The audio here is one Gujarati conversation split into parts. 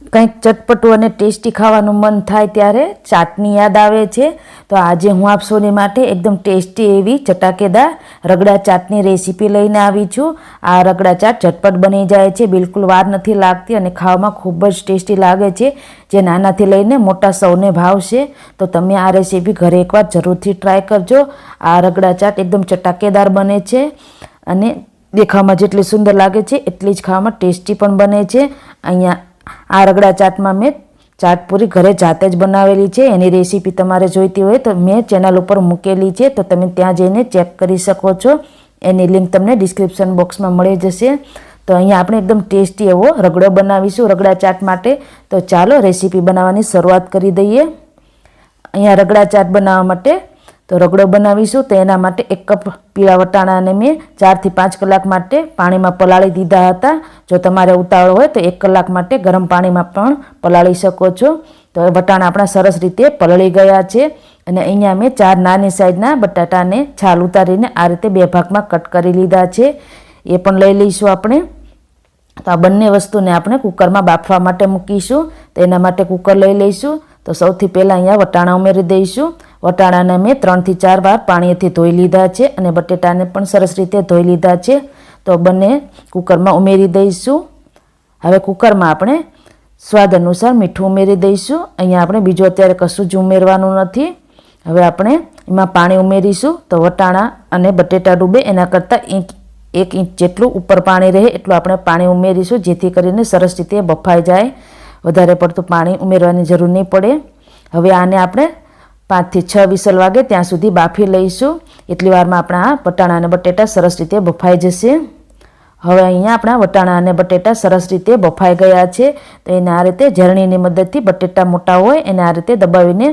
કંઈક ચટપટું અને ટેસ્ટી ખાવાનું મન થાય ત્યારે ચાટની યાદ આવે છે. તો આજે હું આપ માટે એકદમ ટેસ્ટી એવી ચટાકેદાર રગડા ચાટની રેસીપી લઈને આવી છું. આ રગડા ચાટ ઝટપટ બની જાય છે, બિલકુલ વાર નથી લાગતી અને ખાવામાં ખૂબ જ ટેસ્ટી લાગે છે, જે નાનાથી લઈને મોટા સૌને ભાવશે. તો તમે આ રેસીપી ઘરે એકવાર જરૂરથી ટ્રાય કરજો. આ રગડા ચાટ એકદમ ચટાકેદાર બને છે અને દેખાવામાં જેટલી સુંદર લાગે છે, એટલી જ ખાવામાં ટેસ્ટી પણ બને છે. અહીંયા આ રગડા ચાટમાં મેં ચાટ પૂરી ઘરે જાતે જ બનાવેલી છે. એની રેસીપી તમારે જોઈતી હોય તો મેં ચેનલ ઉપર મૂકેલી છે. તો તમે ત્યાં જઈને ચેક કરી શકો છો. એની લિંક તમને ડિસ્ક્રિપ્શન બોક્સમાં મળી જશે. તો અહીંયા આપણે એકદમ ટેસ્ટી એવો રગડો બનાવીશું રગડા ચાટ માટે. તો ચાલો રેસીપી બનાવવાની શરૂઆત કરી દઈએ. અહીંયા રગડા ચાટ બનાવવા માટે તો રગડો બનાવીશું તો એના માટે એક કપ પીળા વટાણાને મેં ચારથી પાંચ કલાક માટે પાણીમાં પલાળી દીધા હતા. જો તમારે ઉતાવળ હોય તો એક કલાક માટે ગરમ પાણીમાં પણ પલાળી શકો છો. તો વટાણા આપણા સરસ રીતે પલળી ગયા છે અને અહીંયા મેં ચાર નાની સાઈઝના બટાટાને છાલ ઉતારીને આ રીતે બે ભાગમાં કટ કરી લીધા છે. એ પણ લઈ લઈશું આપણે. તો આ બંને વસ્તુને આપણે કુકરમાં બાફવા માટે મૂકીશું. તો એના માટે કુકર લઈ લઈશું. તો સૌથી પહેલાં અહીંયા વટાણા ઉમેરી દઈશું. વટાણાને મેં ત્રણથી ચાર વાર પાણીથી ધોઈ લીધા છે અને બટેટાને પણ સરસ રીતે ધોઈ લીધા છે. તો બંને કુકરમાં ઉમેરી દઈશું. હવે કુકરમાં આપણે સ્વાદ અનુસાર મીઠું ઉમેરી દઈશું. અહીંયા આપણે બીજું અત્યારે કશું જ ઉમેરવાનું નથી. હવે આપણે એમાં પાણી ઉમેરીશું. તો વટાણા અને બટેટા ડૂબે એના કરતાં ઇંચ એક ઇંચ જેટલું ઉપર પાણી રહે એટલું આપણે પાણી ઉમેરીશું, જેથી કરીને સરસ રીતે બફાઈ જાય. વધારે પડતું પાણી ઉમેરવાની જરૂર નહીં પડે. હવે આને આપણે પાંચથી છ વિસલ વાગે ત્યાં સુધી બાફી લઈશું. એટલી વારમાં આપણા વટાણા અને બટેટા સરસ રીતે બફાઈ જશે. હવે અહીંયા આપણા વટાણા અને બટેટા સરસ રીતે બફાઈ ગયા છે. તો એને આ રીતે ઝરણીની મદદથી બટેટા મોટા હોય એને આ રીતે દબાવીને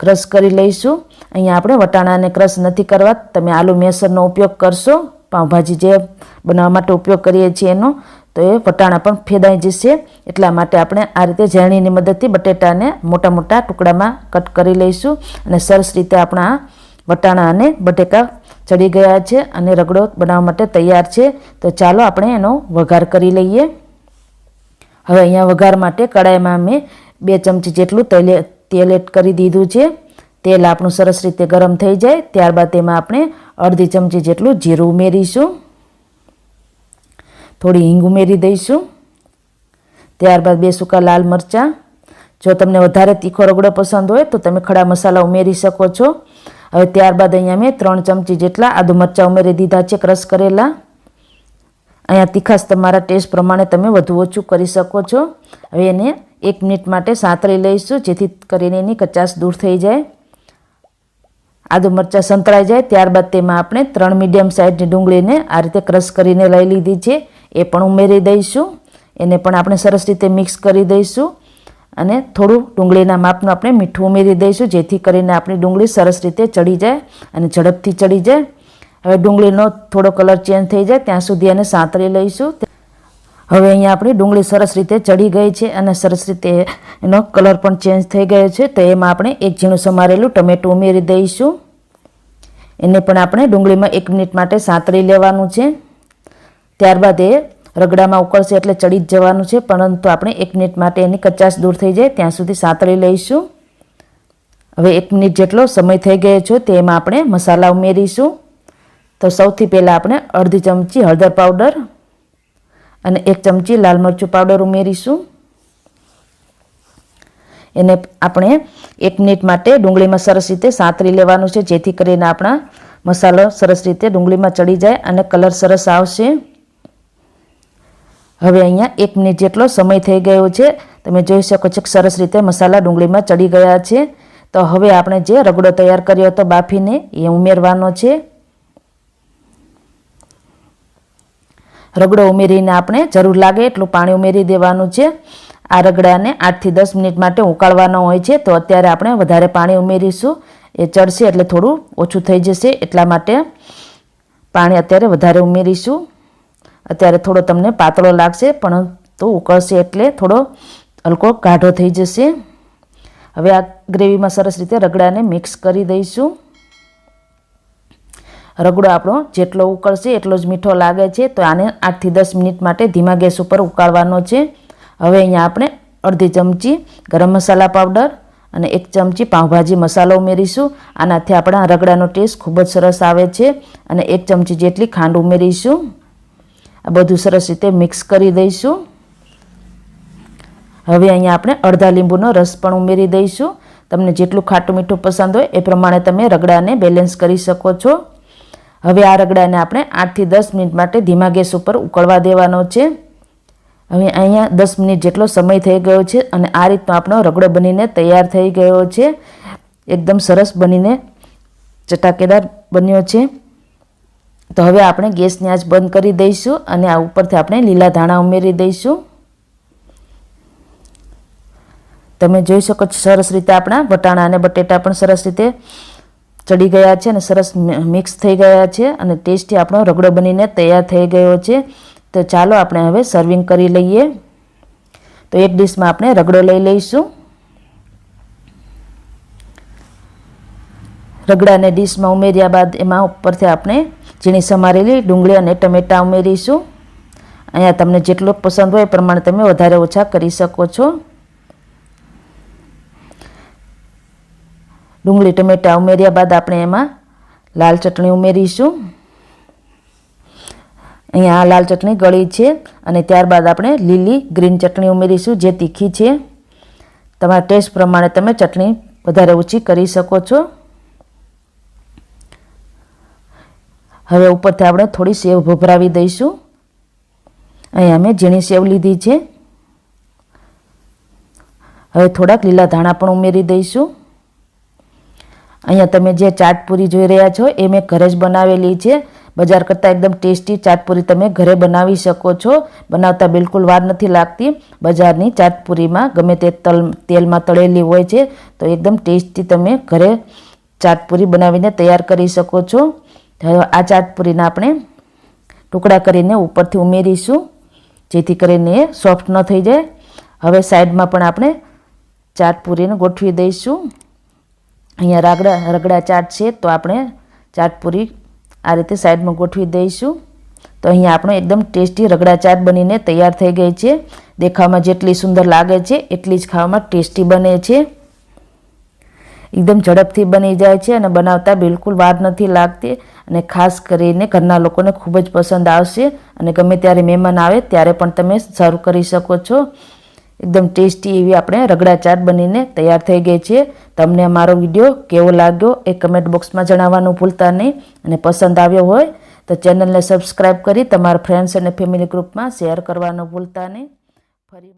ક્રશ કરી લઈશું. અહીંયા આપણે વટાણાને ક્રશ નથી કરવા. તમે આલુ મેસરનો ઉપયોગ કરશો. પાઉંભાજી જે બનાવવા માટે ઉપયોગ કરીએ છીએ એનો. તો એ વટાણા પણ ફેદાઈ જશે. એટલા માટે આપણે આ રીતે ઝરણીની મદદથી બટેટાને મોટા મોટા ટુકડામાં કટ કરી લઈશું. અને સરસ રીતે આપણા વટાણા અને બટેકા ચડી ગયા છે અને રગડો બનાવવા માટે તૈયાર છે. તો ચાલો આપણે એનો વઘાર કરી લઈએ. હવે અહીંયા વઘાર માટે કડાઈમાં મેં બે ચમચી જેટલું તેલ તેલ એડ કરી દીધું છે. તેલ આપણું સરસ રીતે ગરમ થઈ જાય. ત્યારબાદ તેમાં આપણે અડધી ચમચી જેટલું જીરું ઉમેરીશું. થોડી હિંગ ઉમેરી દઈશું. ત્યારબાદ બે સૂકા લાલ મરચાં. જો તમને વધારે તીખો રગડો પસંદ હોય તો તમે ખડા મસાલા ઉમેરી શકો છો. હવે ત્યારબાદ અહીંયા મેં ત્રણ ચમચી જેટલા આદુ મરચાં ઉમેરી દીધા છે ક્રશ કરેલા. અહીંયા તીખાશ તમારા ટેસ્ટ પ્રમાણે તમે વધુ ઓછું કરી શકો છો. હવે એને એક મિનિટ માટે સાંતળી લઈશું જેથી કરીને એની કચાશ દૂર થઈ જાય. આદુ મરચાં સંતળાઈ જાય. ત્યારબાદ તેમાં આપણે ત્રણ મીડિયમ સાઇઝની ડુંગળીને આ રીતે ક્રશ કરીને લઈ લીધી છે. એ પણ ઉમેરી દઈશું. એને પણ આપણે સરસ રીતે મિક્સ કરી દઈશું. અને થોડું ડુંગળીના માપનું આપણે મીઠું ઉમેરી દઈશું, જેથી કરીને આપણી ડુંગળી સરસ રીતે ચડી જાય અને ઝડપથી ચડી જાય. હવે ડુંગળીનો થોડો કલર ચેન્જ થઈ જાય, ત્યાં સુધી એને સાંતળી લઈશું. હવે અહીંયા આપણી ડુંગળી સરસ રીતે ચડી ગઈ છે અને સરસ રીતે એનો કલર પણ ચેન્જ થઈ ગયો છે. તો એમાં આપણે એક ઝીણું સમારેલું ટમેટું ઉમેરી દઈશું. એને પણ આપણે ડુંગળીમાં એક મિનિટ માટે સાંતળી લેવાનું છે. ત્યારબાદ એ રગડામાં ઉકળશે એટલે ચડી જ જવાનું છે, પરંતુ આપણે એક મિનિટ માટે એની કચાશ દૂર થઈ જાય, ત્યાં સુધી સાંતળી લઈશું. હવે એક મિનિટ જેટલો સમય થઈ ગયો છે, તેમાં આપણે મસાલા ઉમેરીશું. તો સૌથી પહેલાં આપણે અડધી ચમચી હળદર પાવડર અને એક ચમચી લાલ મરચું પાવડર ઉમેરીશું. એને આપણે એક મિનિટ માટે ડુંગળીમાં સરસ રીતે સાંતળી લેવાનું છે, જેથી કરીને આપણા મસાલો સરસ રીતે ડુંગળીમાં ચડી જાય અને કલર સરસ આવશે. હવે અહીંયા એક મિનિટ જેટલો સમય થઈ ગયો છે. તમે જોઈ શકો છો કે સરસ રીતે મસાલા ડુંગળીમાં ચડી ગયા છે. તો હવે આપણે જે રગડો તૈયાર કર્યો હતો બાફીને, એ ઉમેરવાનો છે. રગડો ઉમેરીને આપણે જરૂર લાગે એટલું પાણી ઉમેરી દેવાનું છે. આ રગડાને આઠથી દસ મિનિટ માટે ઉકાળવાનો હોય છે. તો અત્યારે આપણે વધારે પાણી ઉમેરીશું. એ ચડશે એટલે થોડું ઓછું થઈ જશે એટલા માટે પાણી અત્યારે વધારે ઉમેરીશું. અત્યારે થોડો તમને પાતળો લાગશે, પણ તો ઉકળશે એટલે થોડો હલકો ગાઢો થઈ જશે. હવે આ ગ્રેવીમાં સરસ રીતે રગડાને મિક્સ કરી દઈશું. રગડો આપણો જેટલો ઉકળશે એટલો જ મીઠો લાગે છે, તો આને આઠથી દસ મિનિટ માટે ધીમા ગેસ ઉપર ઉકાળવાનો છે. હવે અહીંયા આપણે અડધી ચમચી ગરમ મસાલા પાવડર અને એક ચમચી પાઉંભાજી મસાલો ઉમેરીશું. આનાથી આપણા રગડાનો ટેસ્ટ ખૂબ જ સરસ આવે છે અને એક ચમચી જેટલી ખાંડ ઉમેરીશું. આ બધું સરસ રીતે મિક્સ કરી દઈશું. હવે અહીંયા આપણે અડધા લીંબુનો રસ પણ ઉમેરી દઈશું. તમને જેટલું ખાટું મીઠું પસંદ હોય એ પ્રમાણે તમે રગડાને બેલેન્સ કરી શકો છો. હવે આ રગડાને આપણે આઠથી દસ મિનિટ માટે ધીમા ગેસ ઉપર ઉકળવા દેવાનો છે. હવે અહીંયા દસ મિનિટ જેટલો સમય થઈ ગયો છે અને આ રીતનો આપણો રગડો બનીને તૈયાર થઈ ગયો છે. એકદમ સરસ બનીને ચટાકેદાર બન્યો છે. તો હવે આપણે ગેસની આંચ બંધ કરી દઈશું અને આ ઉપરથી આપણે લીલા ધાણા ઉમેરી દઈશું. તમે જોઈ શકો છો સરસ રીતે આપણા વટાણા અને બટેટા પણ સરસ રીતે ચડી ગયા છે અને સરસ મિક્સ થઈ ગયા છે અને ટેસ્ટી આપણો રગડો બનીને તૈયાર થઈ ગયો છે. તો ચાલો આપણે હવે સર્વિંગ કરી લઈએ. તો એક ડીશમાં આપણે રગડો લઈ લઈશું. રગડાને ડીશમાં ઉમેર્યા બાદ એમાં ઉપરથી આપણે ઝીણી સમારેલી ડુંગળી અને ટમેટાં ઉમેરીશું. અહીંયા તમને જેટલો પસંદ હોય એ પ્રમાણે તમે વધારે ઓછા કરી શકો છો. ડુંગળી, ટમેટાં ઉમેર્યા બાદ આપણે એમાં લાલ ચટણી ઉમેરીશું. અહીંયા લાલ ચટણી ગળી છે અને ત્યારબાદ આપણે લીલી ગ્રીન ચટણી ઉમેરીશું જે તીખી છે. તમારા ટેસ્ટ પ્રમાણે તમે ચટણી વધારે ઓછી કરી શકો છો. હવે ઉપરથી આપણે થોડી સેવ ભભરાવી દઈશું. અહીંયા અમે ઝીણી સેવ લીધી છે. હવે થોડાક લીલા ધાણા પણ ઉમેરી દઈશું. અહીંયા તમે જે ચાટપુરી જોઈ રહ્યા છો એ મેં ઘરે જ બનાવેલી છે. બજાર કરતાં એકદમ ટેસ્ટી ચાટપુરી તમે ઘરે બનાવી શકો છો. બનાવતા બિલકુલ વાર નથી લાગતી. બજારની ચાટપુરીમાં ગમે તે તલ, તેલમાં તળેલી હોય છે, તો એકદમ ટેસ્ટી તમે ઘરે ચાટપુરી બનાવીને તૈયાર કરી શકો છો. આ ચાટપુરીના આપણે ટુકડા કરીને ઉપરથી ઉમેરીશું, જેથી કરીને એ સોફ્ટ ન થઈ જાય. હવે સાઈડમાં પણ આપણે ચાટપુરીને ગોઠવી દઈશું. અહીંયા રાગડા, રગડા ચાટ છે, તો આપણે ચાટપુરી આ રીતે સાઈડમાં ગોઠવી દઈશું. તો અહીંયા આપણો એકદમ ટેસ્ટી રગડા ચાટ બનીને તૈયાર થઈ ગઈ છે. દેખાવમાં જેટલી સુંદર લાગે છે, એટલી જ ખાવામાં ટેસ્ટી બને છે. એકદમ ઝડપથી બની જાય છે અને બનાવતા બિલકુલ વાર નથી લાગતી. અને ખાસ કરીને ઘરના લોકોને ખૂબ જ પસંદ આવશે અને ગમે ત્યારે મહેમાન આવે ત્યારે પણ તમે સર્વ કરી શકો છો. એકદમ ટેસ્ટી એવી આપણે રગડા ચાટ બનીને તૈયાર થઈ ગઈ છે. તમને અમારો વીડિયો કેવો લાગ્યો એ કમેન્ટ બોક્સમાં જણાવવાનું ભૂલતા નહીં અને પસંદ આવ્યો હોય તો ચેનલને સબસ્ક્રાઈબ કરી તમારા ફ્રેન્ડ્સ અને ફેમિલી ગ્રુપમાં શેર કરવાનું ભૂલતા નહીં. ફરી